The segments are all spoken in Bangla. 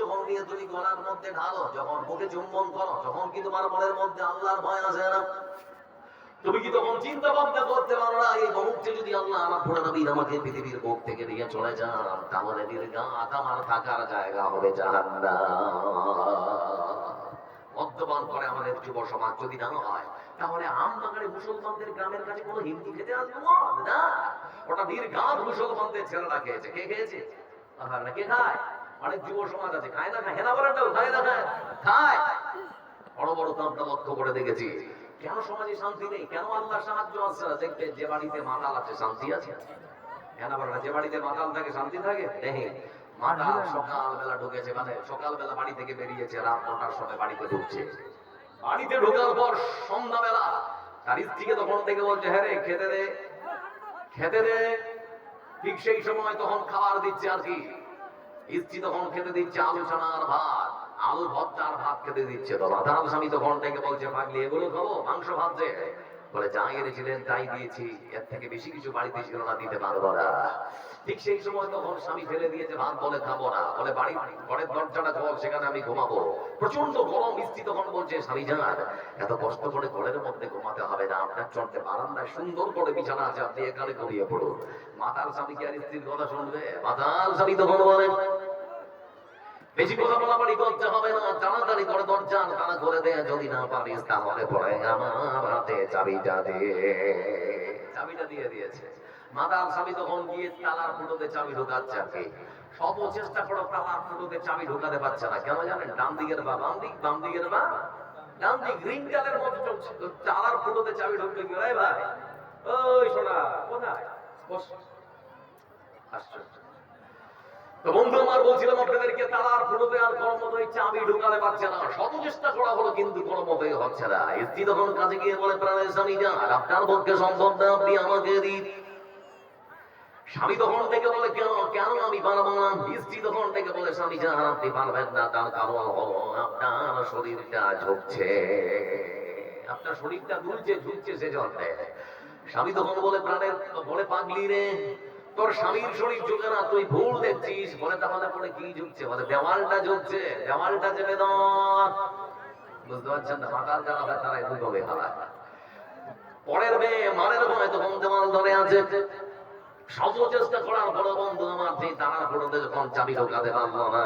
যখন নিয়ে তুমি গলার মধ্যে ঢালো, যখন বুকে চুম্বন করো, তখন কি তোমার মনের মধ্যে আল্লাহর ভয় আসে না? তুমি কি তখন চিন্তা ভাবনা করতে পারো না, এই মুহূর্তে যদি আল্লাহ আমার পুরো নবী আমাকে পৃথিবীর বুক থেকে নিয়ে চলে যান, তাহলে নির্ঘাত আমার থাকার জায়গা হবে জাহান্নাম। মদ্যপান করে আমাদের যুব সমাজ যদি না হয়, তাহলে আমবাগানে মুসলমানদের গ্রামের কাছে কোনো হিন্দু খেতে আসবে না? ওটা নির্ঘাত মুসলমানদের ছেলেরা খেয়েছে। কে খেয়েছে? কে খায়? অনেক যুব সমাজ আছে খায় না খায় হেনা বলাটাও খায় না খায় খায়। বড় বড় তো আমরা লক্ষ্য করে দেখেছি। কেন সমাজে শান্তি নেই? কেন আল্লাহ সাহায্য আসছে না দেখবে যে বাড়িতে মাতাল আছে শান্তি আছে। যে বাড়িতে মাতাল থাকে শান্তি থাকে? মাতাল সকালবেলা ঢুকেছে মানে সকালবেলা বাড়ি থেকে বেরিয়েছে রাত নটার সময় বাড়িতে ঢুকছে। বাড়িতে ঢোকার পর সন্ধ্যাবেলা তার স্ত্রীকে তখন থেকে বলছে হ্যাঁ রে খেতে দে খেতে দে। ঠিক সেই সময় তখন খাবার দিচ্ছে আর কি। স্ত্রী তখন খেতে দিচ্ছে আলু ছানার ভাত। আলু ভর্তা আর ভাত খেতে দিচ্ছে তো মাতাল স্বামী তখন থেকে বলছে, পাগলি, এগুলো খাব? মাংস ভাত যে? বলে যা এনেছিলেন তাই দিয়েছি। এর থেকে বেশি কিছু বাড়িতে ছিল না, দিতে পারব না। ঠিক সেই সময় তখন স্বামী ফেলে দিয়েছে, ভাত বলে খাব না। বলে, বাড়ি, ঘরের দরজাটা খোল, সেখানে আমি ঘুমাবো। প্রচণ্ড গরম, স্ত্রী তখন বলছে, স্বামী যান এত কষ্ট করে ঘরের মধ্যে ঘুমাতে হবে না। আপনার চন্দ্রে বারান্দায় সুন্দর করে বিছানা আছে, আপনি এখানে ঘুরিয়ে পড়ুন। মাতাল স্বামী কি আর স্ত্রীর কথা শুনবে? মাতাল স্বামী তখন বলে বেশি কথা বলাবাড়ি করতে হবে না, তাড়াতাড়ি করে দরজা তারা করে দেয় যদি না পারিস, তাহলে পরে আমার হাতে চাবিটা দিয়ে চাবিটা দিয়ে দিয়েছে। স্বামী তখন গিয়ে তালার ফুটোতে চাবি ঢোকাচ্ছে আর কি। সব চেষ্টা করো, তালার ফুটোতে চাবি ঢোকাতে পারছে না। কেন জানেন? ডান দিকের বা বাম দিক, বাম দিকের বা ডান দিক গ্রিন কালের মতো চলছে। তালার ফুটোতে চাবি ঢুকতে গেলে ভাই, ওই সোনা, কোথায়? আশ্চর্য বন্ধু আমার বলছিলাম আপনাদেরকে, তালার ফুটোতে আর কোনো মতোই চাবি ঢুকাতে পারছে না। শত চেষ্টা করা হলো, কিন্তু কোনো মতোই হচ্ছে না। স্ত্রী তখন কাছে গিয়ে বলে, প্রাণের স্বামী যান আপনার পক্ষে সম্ভব না, আপনি আমাকে দিন। স্বামী তখন থেকে বলে, কেন কেন আমি পারব না? স্ত্রী তখন থেকে বলে, স্বামী যান আপনি পারবেন না, তার কারণ হলো আপনার শরীরটা ঝুঁকছে। আপনার শরীরটা দুলছে ঝুঁকছে সেজন্য স্বামী তখন বলে, প্রাণের, বলে, পাগলি রে তোর স্বামীর শরীর ঝুঁকে না, তুই ভুল দেখছিস। বলে তাহলে পরে কি ঝুঁকছে বলে দেওয়ালটা ঝুঁকছে দেওয়ালটা চেপে ধর। বুঝতে পারছেন না? মাতাল যারা হয় তারা হারায় পরের মেয়ে মারের ভয় তখন দেওয়াল ধরে আছে। সব চেষ্টা করার পর বন্ধু আমার তারার ফোড়তে যখন চাবি ঢোকাতে পারল না।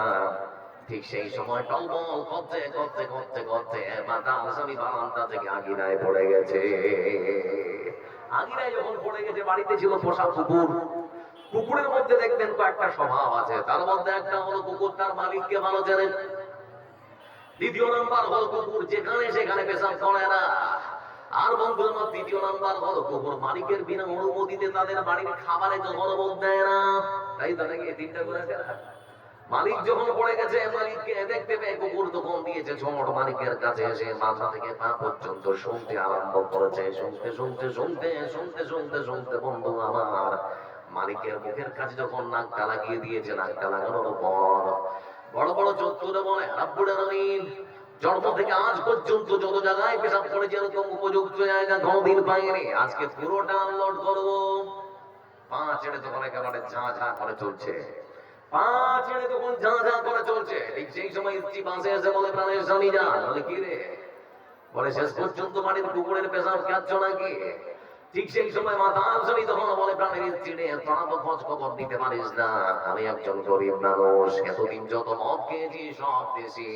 ঠিক সেই সময় টলবল করতে করতে করতে করতে বারান্দা থেকে আগিনায় পড়ে গেছে। আগিনায় যখন পড়ে গেছে, বাড়িতে ছিল পোষা কুকুর। কুকুরের মধ্যে দেখবেন কয়েকটা স্বভাব আছে। তার মধ্যে একটা হলো কুকুর, তার মালিককে ভালো চেনে দ্বিতীয় নাম্বার হলো কুকুর, যেখানে সেখানে পেশাব করে না। আর বন্ধু আমার তৃতীয় নাম্বার হলো কুকুর, মালিকের বিনা অনুমতিতে তাদের বাড়ির খাবারে বোধ দেয় না, তাই তাদেরকে তিনটা করেছে? মালিক যখন পড়ে গেছে, মালিককে দেখতে পেয়ে কুকুর তখন দিয়েছে ছোট মালিকের কাছে এসে মাথা থেকে পা পর্যন্ত শুনতে আরম্ভ করেছে। শুনতে শুনতে শুনতে শুনতে শুনতে শুনতে বন্ধু আমার মালিকের মুখের কাছে যখন নাকটা লাগিয়ে দিয়েছে নাকটা লাগানোর পর বড় বড় চত্বরে বলে রাব্বুল আলামিন জন্ম থেকে আজ পর্যন্ত যত জায়গায় পেশাব করেছে, এরকম উপযুক্ত জায়গা কোনোদিন পাইনি। আজকে পুরোটা আনলোড করব। পা ছেড়ে তখন একেবারে ঝাঁ ঝাঁ করে চলছে। পা ছেড়ে তখন ঝাঁ ঝাঁ করে চলছে। ঠিক সেই সময় স্ত্রী এসে বলে, প্রাণের স্বামী যান। বলে, কি রে? বলে শেষ পর্যন্ত বাড়ির কুকুরের পেশাব খাচ্ছ নাকি? ঠিক সেই সময় মাথা আলসানি তখন বলে, প্রাণের স্ত্রী তোরা তো খোঁজ খবর দিতে পারিস না। আমি একজন গরিব মানুষ, এতদিন যত মদ খেয়েছি, সব দেশি।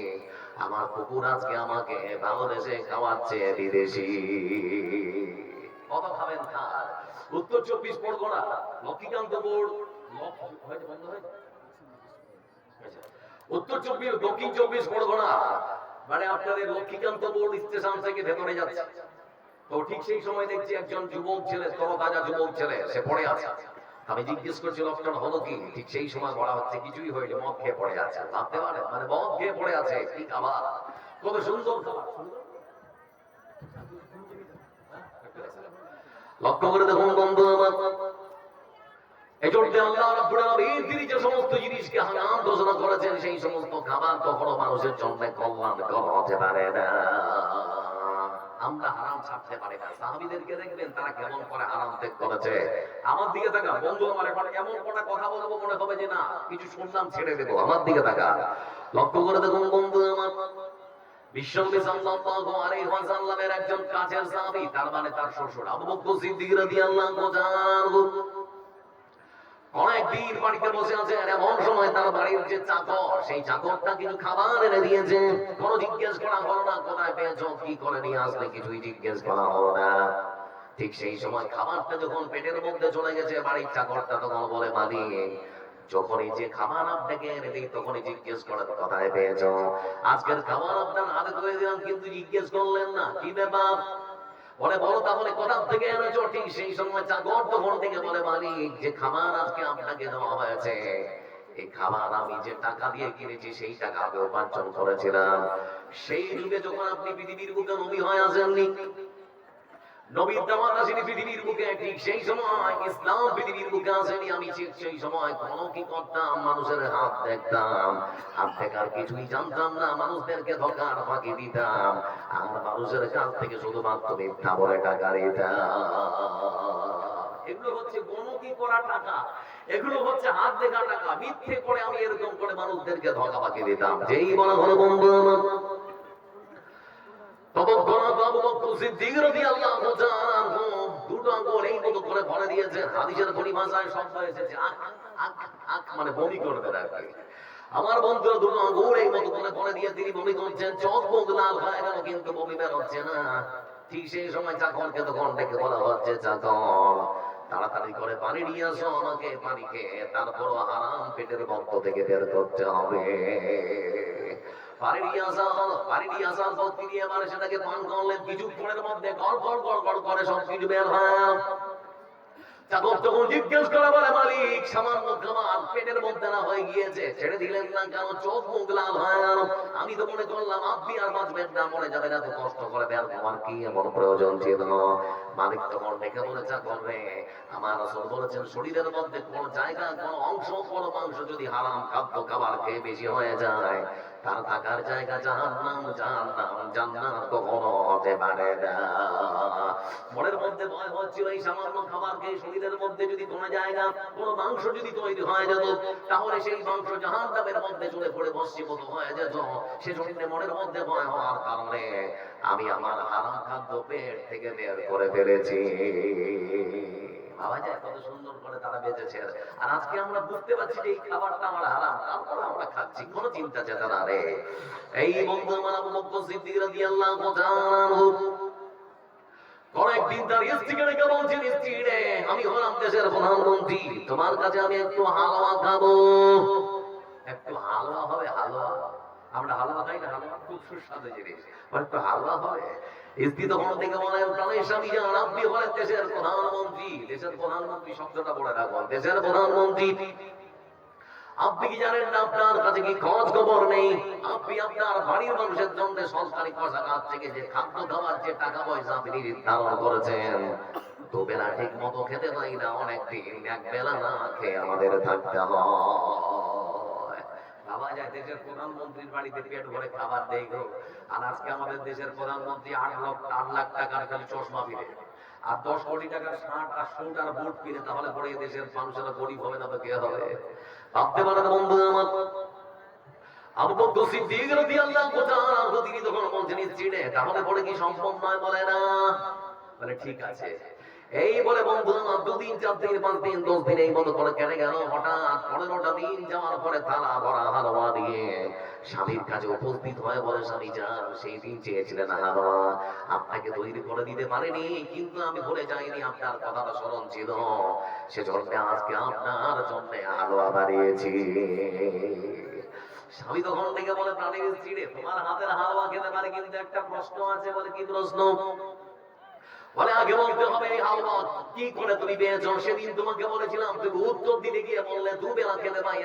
আমার কুকুর আজকে আমাকে বাংলাদেশে খাওয়াচ্ছে, বিদেশি। কত খাবেন খান উত্তর চব্বিশ পরগনা, লক্ষ্মীকান্ত বোর্ড। উত্তর চব্বিশ, দক্ষিণ চব্বিশ পরগনা। মানে আপনাদের লক্ষ্মীকান্ত বোর্ড স্টেশন থেকে ভেতরে যাচ্ছে। তো ঠিক সেই সময় দেখছি একজন যুবক ছেলে, তরতাজা যুবক ছেলে, সে পড়ে আছে। আমি জিজ্ঞেস করছি, লক্ষণ, হলো কি? ঠিক সেই সময় বলা হচ্ছে, কিছুই হয়নি, মদ খেয়ে পড়ে আছে। ভাবতে পারে মানে মদ খেয়ে পড়ে আছে, কি খাবার? কত সুন্দর লক্ষ্য করে দেখুন, বন্ধু আমার। এই জন্য আল্লাহ রাব্বুল আলামিন, তিনি যে সমস্ত জিনিসকে হারাম ঘোষণা করেছেন, সেই সমস্ত খাবার কখনো মানুষের জন্য কল্যাণকর হতে পারে না। আমরা হারাম ছাড়তে পারি না। সাহাবিদেরকে দেখবেন তারা কেমন করে হারাম ত্যাগ করেছে। আমার দিকে তাকা বন্ধু আমার এখন এমন কোন কথা বলব মনে হবে যে না কিছু শুনলাম ছেড়ে দেবো। আমার দিকে তাকা লক্ষ্য করে দেখুন বন্ধু আমার। বিশ্বনবী সাল্লাল্লাহু আলাইহি ওয়াসাল্লামের একজন কাছের সাহাবী তার মানে তার শ্বশুর আবু বকর সিদ্দিক রাদিয়াল্লাহু তাআলা বাড়িতে বসে এমন সময় তার বাড়ির যে চাকর, সেই চাকরটা কিছু খাবার এনে দিয়েছে। জিজ্ঞেস করা হলো না, কোথায় পেয়েছ, কি করে নিয়ে আসলে, কিছুই জিজ্ঞেস করা হলো না। ঠিক সেই সময় খাবারটা যখন পেটের মধ্যে চলে গেছে, বাড়ির চাকরটা তখন বলে, মালিক, যখনই যে খাবার আপনাকে এনে দিই, তখনই জিজ্ঞেস করার কথায় পেয়েছ। আজকের খাবার আপনার হাতে করে দিলাম, কিন্তু জিজ্ঞেস করলেন না। কি ব্যাপার? বলে, বলো তাহলে, কোথা থেকে এনেছো? সেই সময় চাকর তখন থেকে বলে, মালিক, যে খাবার আজকে আপনাকে দেওয়া হয়েছে, এই খাবার আমি যে টাকা দিয়ে কিনেছি, সেই টাকা আমি উপার্জন করেছিলাম। সেই যুগে যখন আপনি পৃথিবীর বুকে নবী হয়ে আসেননি নবীর দাওয়াত আসেনি পৃথিবীর বুকে, ঠিক সেই সময় ইসলাম পৃথিবীর বুকে আসেনি, আমি ঠিক সেই সময় কোন কি করতাম, মানুষের হাত দেখতাম। হাত দেখার কিছুই জানতাম না, মানুষদেরকে ধোকার ফাঁকি দিতাম। আর মানুষের কাছ থেকে শুধুমাত্র মিথ্যা বলে টাকা দিতাম এগুলো হচ্ছে গণতি করা টাকা, এগুলো হচ্ছে হাত দেখা টাকা। মিথ্যে করে আমি এরকম করে মানুষদেরকে ধোকা ফাঁকি দিতাম। যেই বলা হলো বন্ধু আমার ততক্ষণাৎ আবু বকর সিদ্দিক রাদিয়াল্লাহু তাআলা আনহু মানে কি। আমার বন্ধু দুটো আঙ্গুল এই মতো করে ভরে দিয়ে তিনি বমি করছেন, চোখ মুখ লাল হয়ে গেল কিন্তু বমি বের হচ্ছে না। ঠিক সেই সময় চাকরকে তখন ডেকে বলা হচ্ছে, চাকর, তাড়াতাড়ি করে পানি নিয়ে আসো আমাকে, পানি খেয়ে তারপর আরাম পেটের বক্ত থেকে বের করতে হবে। বলে, মালিক না না আমি তো মনে করলাম, আপনি আর বাঁচবেন না, মরে যাবেন, এত কষ্ট করে তোমার কি প্রয়োজন মালিক বলে চাকর আমার আসল বলেছেন, শরীরের মধ্যে কোন জায়গা, কোন অংশ, কোন মাংস যদি হারাম খাদ্য খাবার খেয়ে বেশি হয়ে যায় তার থাকার জায়গা কখনো হতে পারে না। মনের মধ্যে ভয় হচ্ছিল এই সামান্য খাবার খেয়ে শরীরের মধ্যে যদি কোনো জায়গা, কোনো মাংস যদি তৈরি হয়ে যেত, তাহলে সেই মাংস জাহান্নামের মধ্যে চলে পড়ে বস্মীভূত হয়ে যেত। সে শরীরে মনের মধ্যে ভয় হওয়ার কারণে আমি আমার হারাম খাদ্য পেট থেকে বের করে ফেলেছি। ভাবা যায়, কত সুন্দর করে তারা বেঁচেছে। আর আজকে আমরা বুঝতে পারছি যে এই খাবারটা আমার হারাম আমরা খাচ্ছি, কোনো চিন্তা চেতনা রে এই বন্ধু আমার প্রধানমন্ত্রী, তোমার কাছে আমি একটু হালুয়া খাব। একটু হালুয়া হবে, হালুয়া। আমরা হালুয়া না হালুয়া খুব সুস্বাদু জিনিস। আর একটু হালুয়া তখন থেকে বলে প্রাণের স্বামী দেশের প্রধানমন্ত্রী দেশের প্রধানমন্ত্রী শব্দটা বলে দেশের প্রধানমন্ত্রী। আপনি কি জানেন না, আপনার কাছে কি খোঁজ খবর নেই? আপনি আপনার বাড়ির মানুষের জন্য সরকারি থেকে যে খাদ্য খাবার, যে টাকা পয়সা আপনি নির্ধারণ করেছেন, তো বেলা ঠিক মতো খেতে পাই না, অনেক দিন এক বেলা না খেয়ে আমাদের থাকতে হয়। যায়, দেশের প্রধানমন্ত্রীর বাড়িতে পেট ভরে খাবার দেই গো। আর আজকে আমাদের দেশের প্রধানমন্ত্রী আট লক্ষ, আট লাখ টাকার খালি চশমা পিনে আর দশ কোটি টাকার শার্ট আর শুট আর বুট কিনে, তাহলে পরে দেশের মানুষেরা গরিব হবে না তো কে হবে? ভাবতে পারেন বন্ধু আমার। পরে সম্ভব নয়? বলে, না। ঠিক আছে। এই বলে বন্ধু আমার দুদিন চার দিন, পাঁচ দিন, দশ দিন এই মতো করে কেটে গেল। হঠাৎ পনেরোটা দিন যাওয়ার পরে থালা ভরা হালুয়া দিয়ে স্বামীর কাছে উপস্থিত হয়ে বলে স্বামী যান, সেই দিন চেয়েছিলেন হালুয়া আপনাকে তৈরি করে দিতে পারিনি, কিন্তু আমি ভুলে যাইনি, আপনার কথাটা স্মরণ ছিল। সেজন্য আজকে আপনার জন্য হালুয়া বানিয়েছি। স্বামী তখন থেকে বলে, প্রাণীর স্ত্রী তোমার হাতের হালুয়া খেতে পারে, কিন্তু একটা প্রশ্ন আছে বলে কি প্রশ্ন? বলে, আগে বলতে হবে হালুয়া কি করে তুমি পেয়েছ? সেদিন তোমাকে বলেছিলাম, তুমি উত্তর দিতে গিয়ে বললে, দু বেলা খেতে পাই